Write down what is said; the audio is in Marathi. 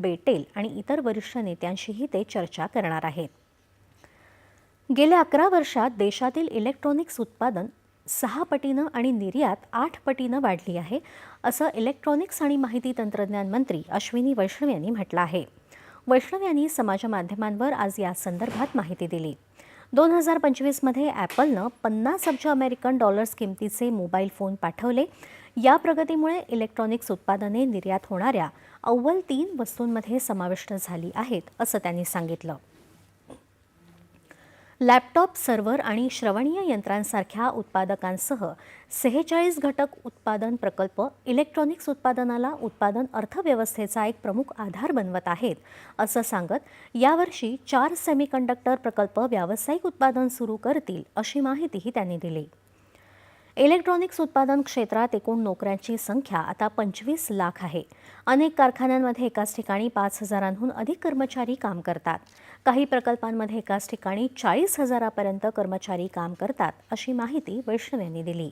बेटेल आणि इतर वरिष्ठ नेत्यांशीही ते चर्चा करणार आहेत. गेल्या अकरा वर्षात देशातील इलेक्ट्रॉनिक्स उत्पादन सहा पटीनं आणि निर्यात आठ पटीनं वाढली आहे असं इलेक्ट्रॉनिक्स आणि माहिती तंत्रज्ञान मंत्री अश्विनी वैष्णव यांनी म्हटलं आहे. वैष्णव यांनी समाजमाध्यमांवर आज या संदर्भात माहिती दिली. दोन हजार पंचवीसमध्ये ॲपलनं पन्नास अब्ज अमेरिकन डॉलर्स किमतीचे मोबाईल फोन पाठवले. या प्रगतीमुळे इलेक्ट्रॉनिक्स उत्पादने निर्यात होणाऱ्या अव्वल तीन वस्तूंमध्ये समाविष्ट झाली आहेत असं त्यांनी सांगितलं. लॅपटॉप सर्व्हर आणि श्रवणीय यंत्रांसारख्या उत्पादकांसह सेहेचाळीस घटक उत्पादन प्रकल्प इलेक्ट्रॉनिक्स उत्पादनाला उत्पादन अर्थव्यवस्थेचा एक प्रमुख आधार बनवत आहेत असं सांगत यावर्षी चार सेमीकंडक्टर प्रकल्प व्यावसायिक उत्पादन सुरू करतील अशी माहितीही त्यांनी दिली. इलेक्ट्रॉनिक्स उत्पादन क्षेत्रात एकूण नोकऱ्यांची संख्या आता पंचवीस लाख आहे. अनेक कारखान्यांमध्ये एकाच ठिकाणी पाच हजारांहून अधिक कर्मचारी काम करतात. काही प्रकल्पांमध्ये एकाच ठिकाणी चाळीस हजारापर्यंत कर्मचारी काम करतात अशी माहिती वैष्णव यांनी दिली.